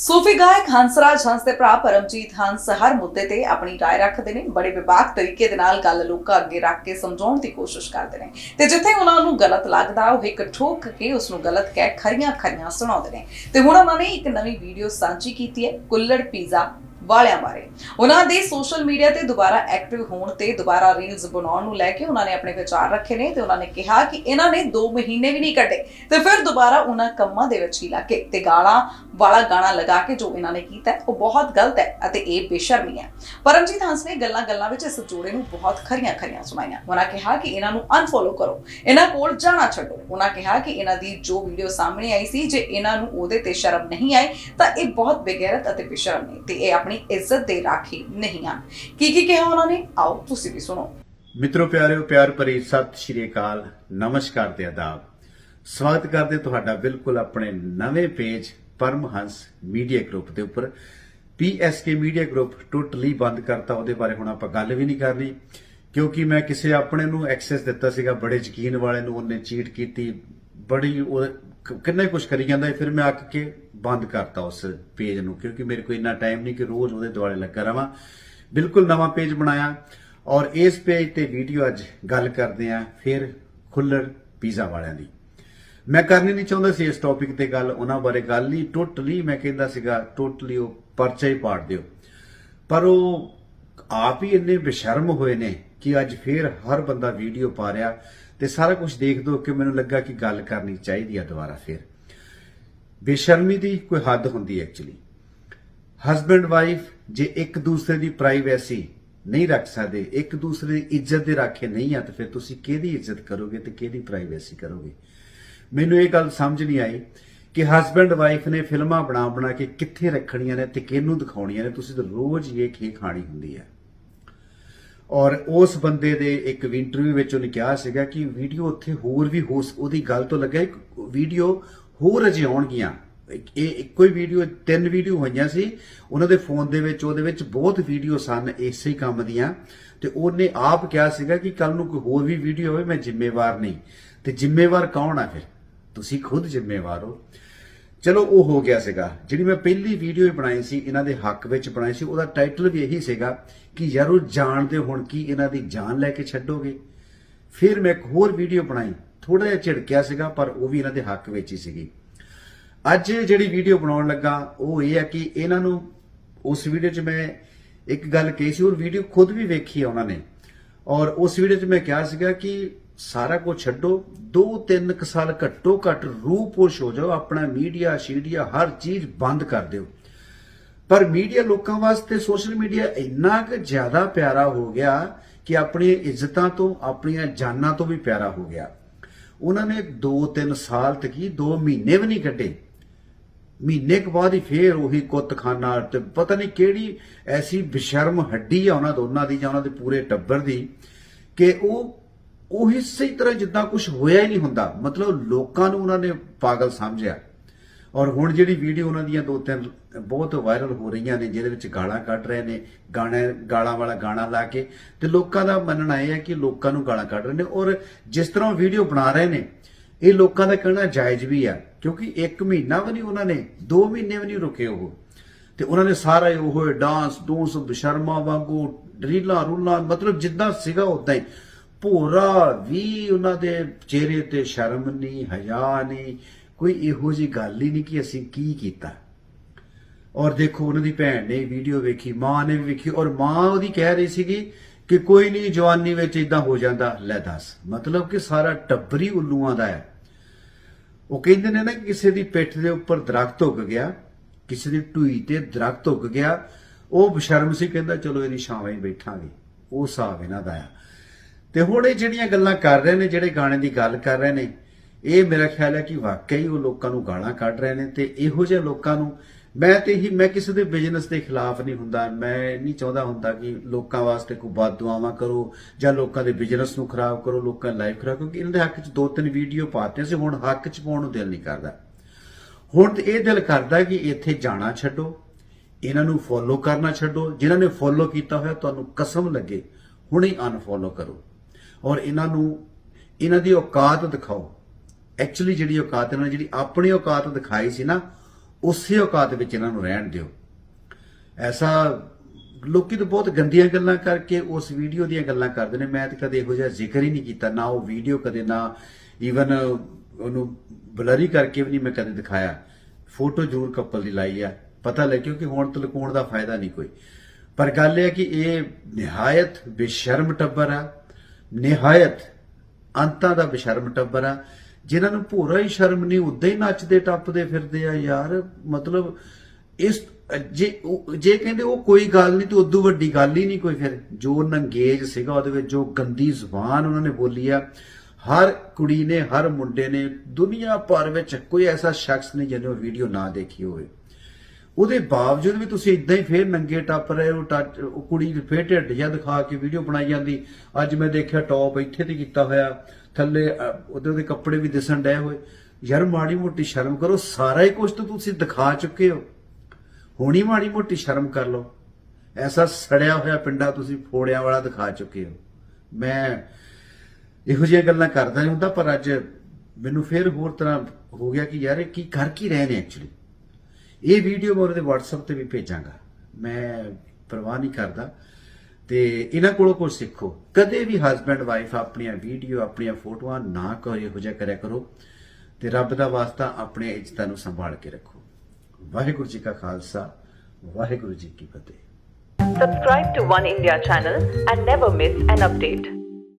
ਸੂਫੀ ਗਾਇਕ ਹੰਸਰਾਜ ਹੰਸ ਦੇ ਭਰਾ ਪਰਮਜੀਤ ਹੰਸ ਹਰ ਮੁੱਦੇ ਤੇ ਆਪਣੀ رائے ਰੱਖਦੇ ਨੇ ਬੜੇ ਵਿਵਾਕ ਤਰੀਕੇ ਦੇ ਨਾਲ ਗੱਲ ਲੋਕਾਂ ਅੱਗੇ ਰੱਖ ਕੇ ਸਮਝਾਉਣ ਦੀ ਕੋਸ਼ਿਸ਼ ਕਰਦੇ ਨੇ ਤੇ ਜਿੱਥੇ ਉਹਨਾਂ ਨੂੰ ਗਲਤ ਲੱਗਦਾ ਉਹ ਇੱਕ ਠੋਕ ਕੇ ਉਸ ਨੂੰ ਗਲਤ ਕਹਿ ਖਰੀਆਂ ਖਰੀਆਂ ਸੁਣਾਉਂਦੇ ਨੇ ਤੇ ਹੁਣ ਉਹਨਾਂ ਨੇ ਇੱਕ ਨਵੀਂ ਵੀਡੀਓ ਸਾਂਝੀ ਕੀਤੀ ਹੈ ਕੁੱਲੜ ਪੀਜ਼ਾ ਵਾਲਿਆਂ ਬਾਰੇ। ਉਹਨਾਂ ਦੇ ਸੋਸ਼ਲ ਮੀਡੀਆ ਤੇ ਦੁਬਾਰਾ ਐਕਟਿਵ ਹੋਣ ਤੇ ਦੁਬਾਰਾ ਰੀਲਸ ਬਣਾਉਣ ਨੂੰ ਲੈ ਕੇ ਉਹਨਾਂ ਨੇ ਆਪਣੇ ਵਿਚਾਰ ਰੱਖੇ ਨੇ ਤੇ ਉਹਨਾਂ ਨੇ ਕਿਹਾ ਕਿ ਇਹਨਾਂ ਨੇ 2 ਮਹੀਨੇ ਵੀ ਨਹੀਂ ਕੱਢੇ। ਤੇ ਫਿਰ ਦੁਬਾਰਾ ਉਹਨਾਂ ਕੰਮਾਂ ਦੇ ਵਿੱਚ ਹੀ ਲੱਗੇ ਤੇ ਗਾਲਾਂ ਵਾਲਾ ਗਾਣਾ ਲਗਾ ਕੇ ਜੋ ਇਹਨਾਂ ਨੇ ਕੀਤਾ ਉਹ ਬਹੁਤ ਗਲਤ ਹੈ ਅਤੇ ਇਹ ਬੇਸ਼ਰਮੀ ਹੈ। ਪਰਮਜੀਤ ਹੰਸ ਨੇ ਗੱਲਾਂ-ਗੱਲਾਂ ਵਿੱਚ ਇਸ ਜੋੜੇ ਨੂੰ ਬਹੁਤ ਖਰੀਆਂ-ਖਰੀਆਂ ਸੁਣਾਈਆਂ। ਉਹਨਾਂ ਕਿਹਾ ਕਿ ਇਹਨਾਂ ਨੂੰ ਅਨਫੋਲੋ ਕਰੋ, ਇਹਨਾਂ ਕੋਲ ਜਾਣਾ ਛੱਡੋ। ਉਹਨਾਂ ਕਿਹਾ ਕਿ ਇਹਨਾਂ ਦੀ ਜੋ ਵੀਡੀਓ ਸਾਹਮਣੇ ਆਈ ਸੀ, ਜੇ ਇਹਨਾਂ ਨੂੰ ਉਹਦੇ ਤੇ ਸ਼ਰਮ ਨਹੀਂ ਆਈ, ਤਾਂ ਇਹ ਬਹੁਤ ਬੇਗੈਰਤ ਅਤੇ ਬੇਸ਼ਰਮ ਨੇ ਤੇ ਇਹ ਆਪਣੇ ਇੱਜ਼ਤ ਦੇ ਰਾਖੀ ਨਹੀਂ ਹਨ। ਕੀ ਕੀ ਕਿਹਾ ਉਹਨਾਂ ਨੇ? ਆਓ, ਤੁਸੀਂ ਵੀ ਸੁਣੋ। ਮਿੱਤਰੋ, ਪਿਆਰਿਓ, ਪਿਆਰ ਭਰੀ ਸਤਿ ਸ਼੍ਰੀ ਅਕਾਲ। ਨਮਸਕਾਰ ਤੇ ਆਦਾਬ। ਸਵਾਗਤ ਕਰਦੇ ਤੁਹਾਡਾ ਬਿਲਕੁਲ ਆਪਣੇ ਨਵੇਂ ਪੇਜ ਪਰਮਹੰਸ ਮੀਡੀਆ ਗਰੁੱਪ ਦੇ ਉੱਪਰ। ਪੀਐਸਕੇ ਮੀਡੀਆ ਗਰੁੱਪ ਟੋਟਲੀ ਬੰਦ ਕਰਤਾ, ਉਹਦੇ ਬਾਰੇ ਹੁਣ ਆਪਾਂ ਗੱਲ ਵੀ ਨਹੀਂ ਕਰਨੀ। ਕਿਉਂਕਿ ਮੈਂ ਕਿਸੇ ਆਪਣੇ ਨੂੰ ਐਕਸੈਸ ਦਿੱਤਾ ਸੀਗਾ, ਬੜੇ ਯਕੀਨ ਵਾਲੇ ਨੂੰ, ਉਹਨੇ ਚੀਟ ਕੀਤੀ, ਬੜੀ ਕਿੰਨਾ ਕੁਝ ਕਰੀ ਜਾਂਦਾ ਫਿਰ ਮੈਂ ਅੱਕ ਕੇ ਬੰਦ ਕਰਤਾ ਉਸ ਪੇਜ ਨੂੰ, ਕਿਉਂਕਿ ਮੇਰੇ ਕੋਲ ਇੰਨਾ ਟਾਈਮ ਨਹੀਂ ਕਿ ਰੋਜ਼ ਉਹਦੇ ਦੁਆਲੇ ਲੱਗਾ ਰਵਾਂ। ਬਿਲਕੁਲ ਨਵਾਂ ਪੇਜ ਬਣਾਇਆ ਔਰ ਇਸ ਪੇਜ ਤੇ ਵੀਡੀਓ ਅੱਜ ਗੱਲ ਕਰਦੇ ਆਂ ਫਿਰ ਖੁੱਲਰ ਪੀਜ਼ਾ ਵਾਲਿਆਂ ਦੀ। ਮੈਂ ਕਰਨੀ ਨਹੀਂ ਚਾਹੁੰਦਾ ਸੀ ਇਸ ਟੌਪਿਕ ਤੇ ਗੱਲ, ਉਹਨਾਂ ਬਾਰੇ ਗੱਲ ਨਹੀਂ ਟੋਟਲੀ ਮੈਂ ਕਹਿੰਦਾ ਸੀਗਾ ਟੋਟਲੀ ਉਹ ਪਰਚਾ ਹੀ ਪਾੜ ਦਿਓ। ਪਰ ਉਹ ਆਪ ਹੀ ਇੰਨੇ ਬੇਸ਼ਰਮ ਹੋਏ ਨੇ ਕਿ ਅੱਜ ਫੇਰ ਹਰ ਬੰਦਾ ਵੀਡੀਓ ਪਾ ਰਿਹਾ ਤੇ ਸਾਰਾ ਕੁਝ ਦੇਖ ਦੋ ਕਿ ਮੈਨੂੰ ਲੱਗਾ ਕਿ ਗੱਲ ਕਰਨੀ ਚਾਹੀਦੀ ਆ ਦੁਬਾਰਾ ਫੇਰ। ਬੇਸ਼ਰਮੀ ਦੀ ਕੋਈ ਹੱਦ ਹੁੰਦੀ ਹੈ ਐਕਚੁਅਲੀ ਹਸਬੰਡ ਵਾਈਫ ਜੇ ਇੱਕ ਦੂਸਰੇ ਦੀ ਪ੍ਰਾਈਵੇਸੀ ਨਹੀਂ ਰੱਖ ਸਕਦੇ, ਇੱਕ ਦੂਸਰੇ ਦੀ ਇੱਜ਼ਤ ਦੇ ਰਾਖੇ ਨਹੀਂ ਆ, ਤਾਂ ਫਿਰ ਤੁਸੀਂ ਕਿਹਦੀ ਇੱਜ਼ਤ ਕਰੋਗੇ ਤੇ ਕਿਹਦੀ ਪ੍ਰਾਈਵੇਸੀ ਕਰੋਗੇ? ਮੈਨੂੰ ਇਹ ਗੱਲ ਸਮਝ ਨਹੀਂ ਆਈ ਕਿ ਹਸਬੰਡ ਵਾਈਫ ਨੇ ਫਿਲਮਾਂ ਬਣਾ ਬਣਾ ਕੇ ਕਿੱਥੇ ਰੱਖਣੀਆਂ ਨੇ ਤੇ ਕਿਹਨੂੰ ਦਿਖਾਉਣੀਆਂ ਨੇ, ਤੁਸੀਂ ਤਾਂ ਰੋਜ਼ ਇਹ ਖੇ ਖਾਣੀ ਹੁੰਦੀ ਹੈ। ਔਰ ਉਸ ਬੰਦੇ ਦੇ ਇੱਕ ਇੰਟਰਵਿਊ ਵਿੱਚ ਉਹਨੇ ਕਿਹਾ ਸੀਗਾ ਕਿ ਵੀਡੀਓ ਉੱਥੇ ਹੋਰ ਵੀ ਹੋ ਉਹਦੀ ਗੱਲ ਤੋਂ ਲੱਗਾ ਇੱਕ ਵੀਡੀਓ ਹੋਰ ਅਜੇ ਆਉਣਗੀਆਂ। ਇਹ ਇੱਕੋ ਹੀ ਵੀਡੀਓ ਤਿੰਨ ਵੀਡੀਓ ਹੋਈਆਂ ਸੀ। ਉਹਨਾਂ ਦੇ ਫੋਨ ਦੇ ਵਿੱਚ, ਉਹਦੇ ਵਿੱਚ ਬਹੁਤ ਵੀਡੀਓ ਸਨ, ਇਸੇ ਕੰਮ ਦੀਆਂ। ਤੇ ਉਹਨੇ ਆਪ ਕਿਹਾ ਸੀਗਾ ਕਿ ਕੱਲ ਨੂੰ ਕੋਈ ਹੋਰ ਵੀ ਵੀਡੀਓ ਹੋਵੇ, ਮੈਂ ਜ਼ਿੰਮੇਵਾਰ ਨਹੀਂ। ਤੇ ਜ਼ਿੰਮੇਵਾਰ ਕੌਣ ਆ ਫਿਰ? ਤੁਸੀਂ ਖੁਦ ਜ਼ਿੰਮੇਵਾਰ ਹੋ। ਚਲੋ, ਉਹ ਹੋ ਗਿਆ ਸੀਗਾ। ਜਿਹੜੀ ਮੈਂ ਪਹਿਲੀ ਵੀਡੀਓ ਬਣਾਈ ਸੀ, ਇਹਨਾਂ ਦੇ ਹੱਕ ਵਿੱਚ ਬਣਾਈ ਸੀ, ਉਹਦਾ ਟਾਈਟਲ ਵੀ ਇਹੀ ਸੀਗਾ ਕਿ ਯਾਰ ਉਹ ਜਾਣਦੇ ਹੁਣ ਕੀ ਇਹਨਾਂ ਦੀ ਜਾਨ ਲੈ ਕੇ ਛੱਡੋਗੇ। ਫਿਰ ਮੈਂ ਇੱਕ ਹੋਰ ਵੀਡੀਓ ਬਣਾਈ। ਥੋੜਾ ਜਿਹਾ ਝਿੜਕਿਆ ਸੀਗਾ, ਪਰ ਉਹ ਵੀ ਇਹਨਾਂ ਦੇ ਹੱਕ ਵਿੱਚ ਹੀ ਸੀਗੀ। ਅੱਜ ਜਿਹੜੀ ਵੀਡੀਓ ਬਣਾਉਣ ਲੱਗਾ, ਉਹ ਇਹ ਹੈ ਕਿ ਇਹਨਾਂ ਨੂੰ ਉਸ ਵੀਡੀਓ 'ਚ ਮੈਂ ਇੱਕ ਗੱਲ ਕਹੀ ਸੀ, ਉਹ ਵੀਡੀਓ ਖੁਦ ਵੀ ਵੇਖੀ ਆ ਉਹਨਾਂ ਨੇ। ਔਰ ਉਸ ਵੀਡੀਓ 'ਚ ਮੈਂ ਕਿਹਾ ਸੀਗਾ ਕਿ ਸਾਰਾ ਕੁਝ ਛੱਡੋ 2-3 ਕੁ ਸਾਲ ਘੱਟੋ ਘੱਟ ਰੂਹ ਪੋਸ਼ ਹੋ ਜਾਓ, ਆਪਣਾ ਮੀਡੀਆ, ਸ਼ੀਡੀਆ, ਹਰ ਚੀਜ਼ ਬੰਦ ਕਰ ਦਿਓ। ਪਰ ਮੀਡੀਆ ਲੋਕਾਂ ਵਾਸਤੇ, ਸੋਸ਼ਲ ਮੀਡੀਆ ਇੰਨਾ ਕੁ ਜ਼ਿਆਦਾ ਪਿਆਰਾ ਹੋ ਗਿਆ ਕਿ ਆਪਣੀਆਂ ਇੱਜ਼ਤਾਂ ਤੋਂ, ਆਪਣੀਆਂ ਜਾਨਾਂ ਤੋਂ ਵੀ ਪਿਆਰਾ ਹੋ ਗਿਆ। ਉਹਨਾਂ ਨੇ 2-3 ਸਾਲ ਤੱਕ ਹੀ 2 ਮਹੀਨੇ ਵੀ ਨਹੀਂ ਕੱਢੇ। ਮਹੀਨੇ ਕੁ ਬਾਅਦ ਹੀ ਫੇਰ ਉਹੀ ਕੁੱਤਖਾਨਾ ਤੇ ਪਤਾ ਨਹੀਂ ਕਿਹੜੀ ਐਸੀ ਬਿਸ਼ਰਮ ਹੱਡੀ ਆ ਉਹਨਾਂ ਦੋਨਾਂ ਦੀ ਜਾਂ ਉਹਨਾਂ ਦੇ ਪੂਰੇ ਟੱਬਰ ਦੀ, ਕਿ ਉਹ ਉਹ ਇਸੇ ਤਰ੍ਹਾਂ ਜਿੱਦਾਂ ਕੁਝ ਹੋਇਆ ਹੀ ਨਹੀਂ ਹੁੰਦਾ। ਮਤਲਬ ਲੋਕਾਂ ਨੂੰ ਉਹਨਾਂ ਨੇ ਪਾਗਲ ਸਮਝਿਆ। ਔਰ ਹੁਣ ਜਿਹੜੀ ਵੀਡੀਓ ਉਹਨਾਂ ਦੀਆਂ ਦੋ ਤਿੰਨ ਬਹੁਤ ਵਾਇਰਲ ਹੋ ਰਹੀਆਂ ਨੇ, ਜਿਹਦੇ ਵਿੱਚ ਗਾਲਾਂ ਕੱਢ ਰਹੇ ਨੇ, ਗਾਣੇ, ਗਾਲਾਂ ਵਾਲਾ ਗਾਣਾ ਲਾ ਕੇ, ਤੇ ਲੋਕਾਂ ਦਾ ਮੰਨਣਾ ਇਹ ਹੈ ਕਿ ਲੋਕਾਂ ਨੂੰ ਗਾਲਾਂ ਕੱਢ ਰਹੇ ਨੇ ਔਰ ਜਿਸ ਤਰ੍ਹਾਂ ਵੀਡੀਓ ਬਣਾ ਰਹੇ ਨੇ, ਇਹ ਲੋਕਾਂ ਦਾ ਕਹਿਣਾ ਜਾਇਜ਼ ਵੀ ਆ, ਕਿਉਂਕਿ 1 ਮਹੀਨਾ ਵੀ ਨਹੀਂ ਉਹਨਾਂ ਨੇ 2 ਮਹੀਨੇ ਵੀ ਨਹੀਂ ਰੁਕੇ ਉਹ। ਤੇ ਉਹਨਾਂ ਨੇ ਸਾਰਾ ਉਹ ਡਾਂਸ ਡੂੰਸ ਬਸ਼ਰਮਾ ਵਾਂਗੂ, ਰੀਲਾਂ, ਰੂਲਾਂ, ਮਤਲਬ ਜਿੱਦਾਂ ਸੀਗਾ ਉਦਾਂ ਹੀ। ਭੋਰਾ ਵੀ ਉਹਨਾਂ ਦੇ ਚਿਹਰੇ ਤੇ ਸ਼ਰਮ ਨਹੀਂ, ਹਯਾ ਨਹੀਂ ਕੋਈ ਇਹੋ ਜੀ ਗੱਲ ਹੀ ਨਹੀਂ ਕਿ ਅਸੀਂ ਕੀ ਕੀਤਾ। ਔਰ ਦੇਖੋ ਉਹਨਾਂ ਦੀ ਭੈਣ ਨੇ ਵੀਡੀਓ ਵੇਖੀ, ਮਾਂ ਨੇ ਵੀ ਵੇਖੀ, ਔਰ ਮਾਂ ਉਹਦੀ ਕਹਿ ਰਹੀ ਸੀਗੀ ਕਿ ਕੋਈ ਨਹੀਂ ਜਵਾਨੀ ਵਿੱਚ ਇਦਾਂ ਹੋ ਜਾਂਦਾ, ਲੈ ਦੱਸ। ਮਤਲਬ ਕਿ ਸਾਰਾ ਟੱਬਰੀ ਉੱਲੂਆਂ ਦਾ ਹੈ। ਉਹ ਕਹਿੰਦੇ ਨੇ ਨਾ ਕਿਸੇ ਦੀ ਪਿੱਠ ਦੇ ਉੱਪਰ ਦਰਖਤ ਉੱਗ ਗਿਆ, ਕਿਸੇ ਦੀ ਢੂਈ ਤੇ ਦਰਖਤ ਉੱਗ ਗਿਆ। ਉਹ ਬਸ਼ਰਮ ਸੀ, ਕਹਿੰਦਾ ਚਲੋ ਇਹਦੀ ਛਾਵੇਂ ਹੀ ਬੈਠਾਂਗੇ। ਉਹ ਹਿਸਾਬ ਇਹਨਾਂ ਦਾ ਆ। ਤੇ ਹੁਣ ਇਹ ਜਿਹੜੀਆਂ ਗੱਲਾਂ ਕਰ ਰਹੇ ਨੇ, ਜਿਹੜੇ ਗਾਣੇ ਦੀ ਗੱਲ ਕਰ ਰਹੇ ਨੇ ਇਹ ਮੇਰਾ ਖਿਆਲ ਹੈ ਕਿ ਵਾਕਈ ਉਹ ਲੋਕਾਂ ਨੂੰ ਗਾਲਾਂ ਕੱਢ ਰਹੇ ਨੇ ਤੇ ਇਹੋ ਜਿਹੇ ਲੋਕਾਂ ਨੂੰ ਮੈਂ ਤੇ ਹੀ ਮੈਂ ਕਿਸੇ ਦੇ ਬਿਜ਼ਨਸ ਦੇ ਖਿਲਾਫ ਨਹੀਂ ਹੁੰਦਾ। ਮੈਂ ਨਹੀਂ ਚਾਹੁੰਦਾ ਹੁੰਦਾ ਕਿ ਲੋਕਾਂ ਵਾਸਤੇ ਕੋਈ ਬਦਦੁਆਵਾਂ ਕਰੋ ਜਾਂ ਲੋਕਾਂ ਦੇ ਬਿਜ਼ਨਸ ਨੂੰ ਖਰਾਬ ਕਰੋ, ਲੋਕਾਂ ਦੀ ਲਾਈਫ ਖਰਾਬ ਕਿਉਂਕਿ ਇਹਨਾਂ ਦੇ ਹੱਕ 'ਚ ਦੋ ਤਿੰਨ ਵੀਡੀਓ ਪਾਤੇ ਸੀ, ਹੁਣ ਹੱਕ 'ਚ ਪਾਉਣ ਨੂੰ ਦਿਲ ਨਹੀਂ ਕਰਦਾ। ਹੁਣ ਤੇ ਇਹ ਦਿਲ ਕਰਦਾ ਕਿ ਇੱਥੇ ਜਾਣਾ ਛੱਡੋ, ਇਹਨਾਂ ਨੂੰ ਫੋਲੋ ਕਰਨਾ ਛੱਡੋ। ਜਿਨ੍ਹਾਂ ਨੇ ਫੋਲੋ ਕੀਤਾ ਹੋਇਆ, ਤੁਹਾਨੂੰ ਕਸਮ ਲੱਗੇ, ਹੁਣੇ ਅਨਫੋਲੋ ਕਰੋ। ਔਰ ਇਹਨਾਂ ਨੂੰ ਇਹਨਾਂ ਦੀ ਔਕਾਤ ਦਿਖਾਓ। ਐਕਚੁਅਲੀ ਜਿਹੜੀ ਔਕਾਤ ਇਹਨਾਂ ਨੇ, ਜਿਹੜੀ ਆਪਣੀ ਔਕਾਤ ਦਿਖਾਈ ਸੀ ਨਾ, ਉਸੇ ਔਕਾਤ ਵਿੱਚ ਇਹਨਾਂ ਨੂੰ ਰਹਿਣ ਦਿਓ। ਐਸਾ ਲੋਕੀ ਤਾਂ ਬਹੁਤ ਗੰਦੀਆਂ ਗੱਲਾਂ ਕਰਕੇ ਉਸ ਵੀਡੀਓ ਦੀਆਂ ਗੱਲਾਂ ਕਰਦੇ ਨੇ। ਮੈਂ ਤਾਂ ਕਦੇ ਇਹੋ ਜਿਹਾ ਜ਼ਿਕਰ ਹੀ ਨਹੀਂ ਕੀਤਾ, ਨਾ ਉਹ ਵੀਡੀਓ ਕਦੇ, ਨਾ ਈਵਨ ਉਹਨੂੰ ਬਲਰੀ ਕਰਕੇ ਵੀ ਨਹੀਂ ਮੈਂ ਕਦੇ ਦਿਖਾਇਆ। ਫੋਟੋ ਜ਼ਰੂਰ ਕਪਲ ਦੀ ਲਾਈ ਆ, ਪਤਾ ਲੱਗ ਕਿਉਂਕਿ ਹੁਣ ਤਾਂ ਲੁਕਾਉਣ ਦਾ ਫਾਇਦਾ ਨਹੀਂ ਕੋਈ। ਪਰ ਗੱਲ ਇਹ ਕਿ ਇਹ ਨਿਹਾਇਤ ਬੇਸ਼ਰਮ ਟੱਬਰ ਆ। ਨਿਹਾਇਤ ਅੰਤਾਂ ਦਾ ਬੇਸ਼ਰਮ ਟੱਬਰ ਆ। ਜਿਨ੍ਹਾਂ ਨੂੰ ਭੋਰਾ ਹੀ ਸ਼ਰਮ ਨਹੀਂ, ਉਦਾਂ ਹੀ ਨੱਚਦੇ, ਟੱਪਦੇ ਫਿਰਦੇ ਆ ਯਾਰ। ਮਤਲਬ ਇਸ, ਜੇ ਜੇ ਕਹਿੰਦੇ ਉਹ ਕੋਈ ਗੱਲ ਨਹੀਂ ਤੇ ਉਦੋਂ ਵੱਡੀ ਗੱਲ ਹੀ ਨਹੀਂ ਕੋਈ ਫਿਰ। ਜੋ ਨੰਗੇਜ ਸੀਗਾ ਉਹਦੇ ਵਿੱਚ, ਜੋ ਗੰਦੀ ਜ਼ੁਬਾਨ ਉਹਨਾਂ ਨੇ ਬੋਲੀ ਆ, ਹਰ ਕੁੜੀ ਨੇ, ਹਰ ਮੁੰਡੇ ਨੇ ਦੁਨੀਆ ਭਰ ਵਿੱਚ ਕੋਈ ਐਸਾ ਸ਼ਖਸ ਨਹੀਂ ਜਿਹਨੇ ਉਹ ਵੀਡੀਓ ਨਾ ਦੇਖੀ ਹੋਵੇ। ਉਹਦੇ ਬਾਵਜੂਦ ਵੀ ਤੁਸੀਂ ਇਦਾਂ ਹੀ ਫੇਰ ਨੰਗੇ ਟੱਪ ਰਹੇ ਹੋ, ਟੱਚ, ਉਹ ਕੁੜੀ ਫੇਰ ਢਿੱਡ ਜਿਹਾ ਦਿਖਾ ਕੇ ਵੀਡੀਓ ਬਣਾਈ ਜਾਂਦੀ। ਅੱਜ ਮੈਂ ਦੇਖਿਆ ਟੌਪ ਇੱਥੇ ਤੇ ਕੀਤਾ ਹੋਇਆ। ਥੱਲੇ ਅ, ਉਹਦੇ ਉਹਦੇ ਕੱਪੜੇ ਵੀ ਦਿਸਣ ਡਏ ਹੋਏ। ਯਾਰ ਮਾੜੀ ਮੋਟੀ ਸ਼ਰਮ ਕਰੋ ਸਾਰਾ ਹੀ ਕੁਝ ਤਾਂ ਤੁਸੀਂ ਦਿਖਾ ਚੁੱਕੇ ਹੋ। ਹੁਣੀ ਮਾੜੀ ਮੋਟੀ ਸ਼ਰਮ ਕਰ ਲਓ। ਐਸਾ ਸੜਿਆ ਹੋਇਆ ਪਿੰਡਾ ਤੁਸੀਂ ਫੋੜਿਆਂ ਵਾਲਾ ਦਿਖਾ ਚੁੱਕੇ ਹੋ। ਮੈਂ ਇਹੋ ਜਿਹੀਆਂ ਗੱਲਾਂ ਕਰਦਾ ਨਹੀਂ ਹੁੰਦਾ ਪਰ ਅੱਜ ਮੈਨੂੰ ਫਿਰ ਹੋਰ ਤਰ੍ਹਾਂ ਹੋ ਗਿਆ ਕਿ ਯਾਰ ਇਹ ਕੀ ਕਰ ਕੀ ਰਹੇ ਨੇ ਐਕਚੁਅਲੀ ਇਹ ਵੀਡੀਓ ਮੈਂ ਉਹਦੇ WhatsApp ਤੇ ਵੀ ਭੇਜਾਂਗਾ। ਮੈਂ ਪਰਵਾਹ ਨਹੀਂ ਕਰਦਾ। ਤੇ ਇਹਨਾਂ ਕੋਲੋਂ ਕੁਝ ਸਿੱਖੋ। ਕਦੇ ਵੀ ਹਸਬੰਡ ਵਾਈਫ ਆਪਣੀਆਂ ਵੀਡੀਓ ਆਪਣੀਆਂ ਫੋਟੋਆਂ ਨਾ ਕਰੋ ਇਹੋ ਜਿਹਾ ਕਰਿਆ ਕਰੋ ਤੇ ਰੱਬ ਦਾ ਵਾਸਤਾ ਆਪਣੇ ਇੱਜ਼ਤਾਂ ਨੂੰ ਸੰਭਾਲ ਕੇ ਰੱਖੋ। ਵਾਹਿਗੁਰੂ ਜੀ ਕਾ ਖਾਲਸਾ, ਵਾਹਿਗੁਰੂ ਜੀ ਕੀ ਫਤਿਹ। Subscribe to One India channel and never miss an update.